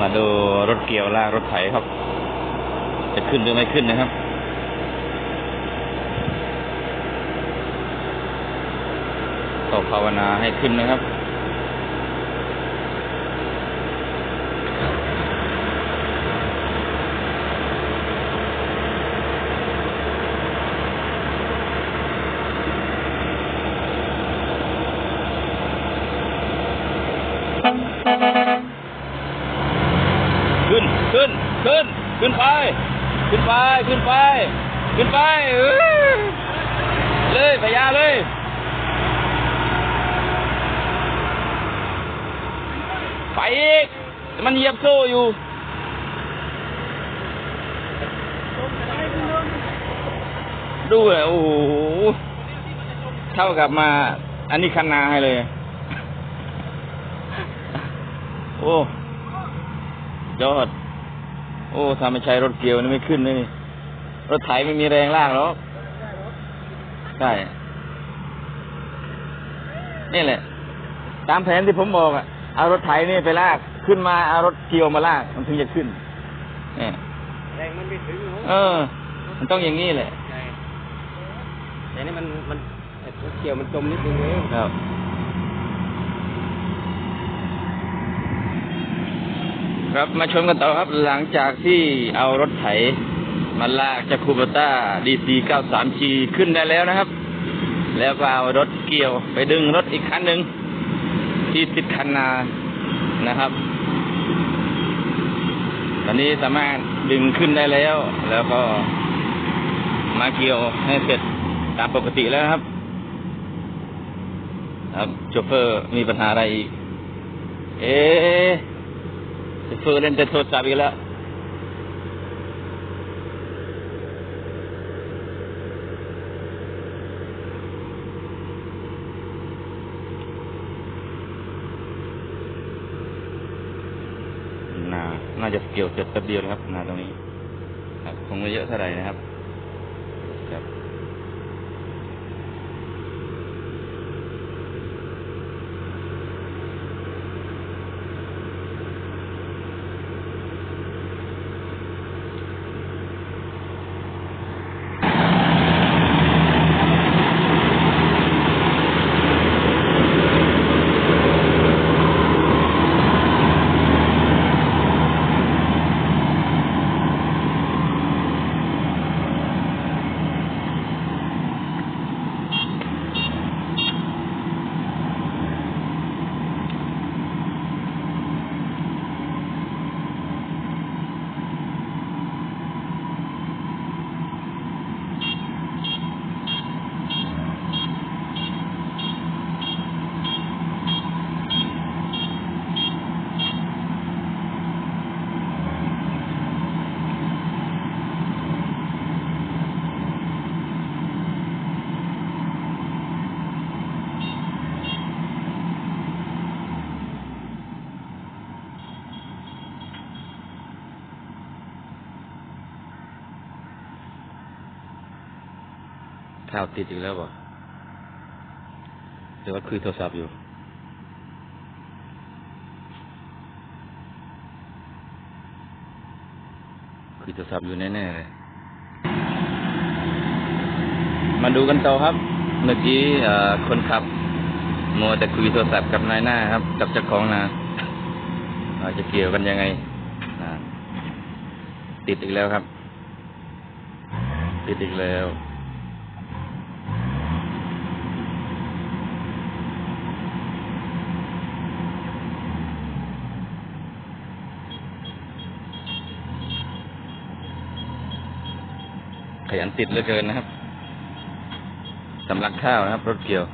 มาดูรถเกี่ยวลากรถไถครับ จะขึ้นหรือไม่ขึ้นนะครับก็ภาวนาให้ขึ้นนะครับ ขึ้น ขึ้น ขึ้น ขึ้นไป ขึ้นไป ขึ้นไป ขึ้นไปเออเลยพยาเลย ไปอีก มันเหยียบโซ่อยู่ดูเลยโอ้โห เท่ากับมา อันนี้คันนาให้เลย โอ้ ยอด โอ้ถ้าไม่ใช้รถเกี่ยวนี่ไม่ขึ้นเลยนี่ รถไถไม่มีแรงลากหรอกใช่ นี่แหละ ตามแผนที่ผมบอกอะเอารถไถนี่ไปลาก ขึ้นมาเอารถเกี่ยวมาลาก มันถึงจะขึ้นเนี่ยแรงมันไม่ถึงหรอกเออ มันต้องอย่างนี้แหละใช่แต่นี่มันมันไอ้ตัวเกี่ยวมันจมนิดนึงเองครับ ครับมาชมกันต่อครับหลังจากที่เอารถไถมาลากจากคูบต้าดีซี 93 g ขึ้นได้แล้วนะครับ แล้วก็เอารถเกี่ยวไปดึงรถอีกคันหนึ่งที่ติดคันนานะครับ ตอนนี้สามารถดึงขึ้นได้แล้ว แล้วก็มาเกี่ยวให้เสร็จตามปกติแล้วครับ ครับโชเฟอร์มีปัญหาอะไรอีก เอ๊ะโชเฟอร์เล่นแต่โทรศัพท์อีกแล้วนาน่าจะเกี่ยวเสร็จแป๊บเดียวนะครับนาตรงนี้ ครับ คงไม่เยอะเท่าไหร่นะครับ ข่าวติดอีกแล้วบ่หรือว่าคุยโทรศัพท์อยู่ คุยโทรศัพท์อยู่แน่ๆเลย มาดูกันต่อครับ เมื่อกี้คนขับมัวแต่คุยโทรศัพท์กับนายหน้าครับ กับเจ้าของนาว่าจะเกี่ยวกันยังไงติดอีกแล้วครับ ติดอีกแล้ว ขยันติดเหลือเกินนะครับสำลักข้าวนะครับ รถเกี่ยว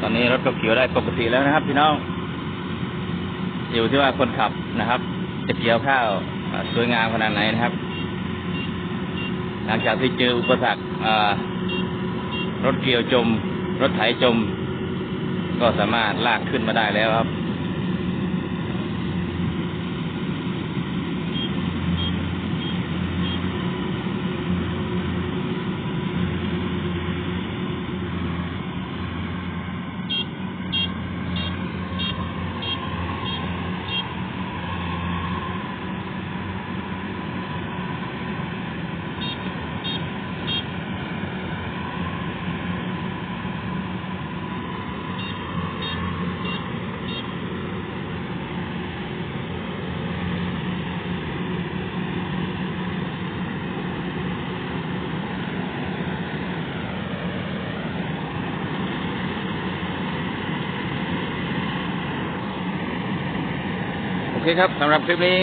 ตอนนี้รถก็เกี่ยวได้ปกติแล้วนะครับ พี่น้อง อยู่ที่ว่าคนขับนะครับ จะเกี่ยวข้าวสวยงามขนาดไหนนะครับ หลังจากที่เจออุปสรรครถเกี่ยวจม รถไถจม ก็สามารถลากขึ้นมาได้แล้วครับ โอ เคครับสำหรับคลิปนี้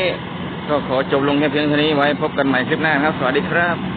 ก็ขอจบลงแค่เพียงเท่านี้ไว้พบกันใหม่คลิปหน้าครับ สวัสดีครับ